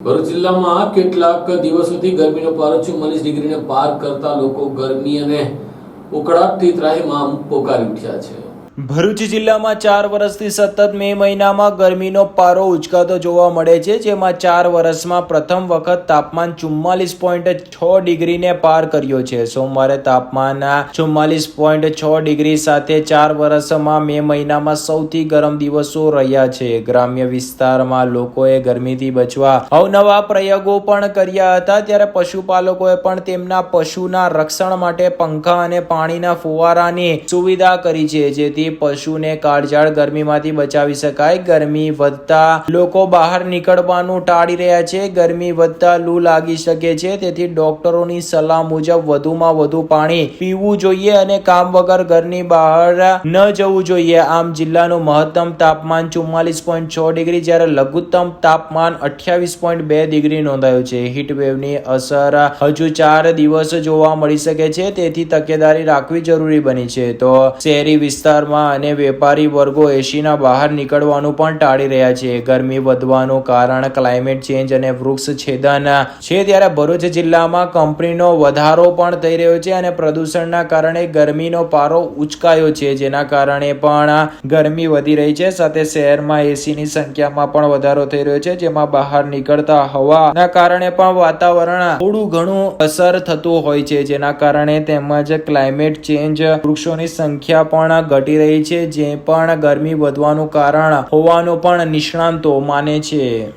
ભરૂચ જિલ્લામાં કેટલાક દિવસોથી ગરમીનો પારો ચુમ્માલીસ ડિગ્રીને પાર કરતા લોકો ગરમી અને ઉકળાટથી ત્રાહિમામ પોકારી ઉઠ્યા છે. ભરૂચ જિલ્લામાં ચાર વર્ષથી સતત મે મહિનામાં ગરમીનો પારો ઉચકાતો જોવા મળે છે, જેમાં ચાર વર્ષમાં પ્રથમ વખત તાપમાન ચુમ્માલીસ પોઈન્ટ છ ડિગ્રીને પાર કર્યો છે. સોમવારે તાપમાન ચુમ્માલીસ પોઈન્ટ છ ડિગ્રી સાથે ચાર વર્ષમાં મે મહિનામાં સૌથી ગરમ દિવસો રહ્યા છે. ગ્રામ્ય વિસ્તારમાં લોકોએ ગરમીથી બચવા અવનવા પ્રયોગો પણ કર્યા હતા, ત્યારે પશુપાલકોએ પણ તેમના પશુના રક્ષણ માટે પંખા અને પાણીના ફુવારાની સુવિધા કરી છે, જેથી પશુને કાળઝાળ ગરમીમાંથી બચાવી શકાય. ગરમી વધતા લોકો બહાર નીકળવાનું ટાળી રહ્યા છે. ગરમી વધતા લૂ લાગી શકે છે. તેથી ડોક્ટરોની સલાહ મુજબ વધુમાં વધુ પાણી પીવું જોઈએ અને કામ વગર ઘરની બહાર ન જવું જોઈએ. આમ જિલ્લાનું મહત્તમ તાપમાન ચુમ્માલીસ પોઈન્ટ છ ડિગ્રી, જ્યારે લઘુત્તમ તાપમાન અઠ્યાવીસ પોઈન્ટ બે ડિગ્રી નોંધાયું છે. હીટવેવની અસર હજુ ચાર દિવસ જોવા મળી શકે છે. તેથી તકેદારી રાખવી જરૂરી બની છે. તો શહેરી વિસ્તારમાં અને વેપારી વર્ગો એસીના બહાર નીકળવાનું પણ ટાળી રહ્યા છે. ગરમી વધવાનું કારણ ક્લાઇમેટ ચેન્જ અને વૃક્ષ છેદન છે ત્યારે ભરૂચ જિલ્લામાં કંપનીનો વધારો પણ થઈ રહ્યો છે અને પ્રદૂષણના કારણે ગરમીનો પારો ઉચકાયો છે. જેના કારણે પણ ગરમી વધી રહી છે. સાથે શહેરમાં એસીની સંખ્યામાં પણ વધારો થઈ રહ્યો છે. જેમાં બહાર નીકળતા હવાના કારણે પણ વાતાવરણ થોડું ઘણું અસર થતું હોય છે. જેના કારણે તેમજ ક્લાઇમેટ ચેન્જ વૃક્ષોની સંખ્યા પણ ઘટી રહી છે જે પણ ગરમી વધવાનું કારણ હોવાનું પણ નિષ્ણાંતો માને છે.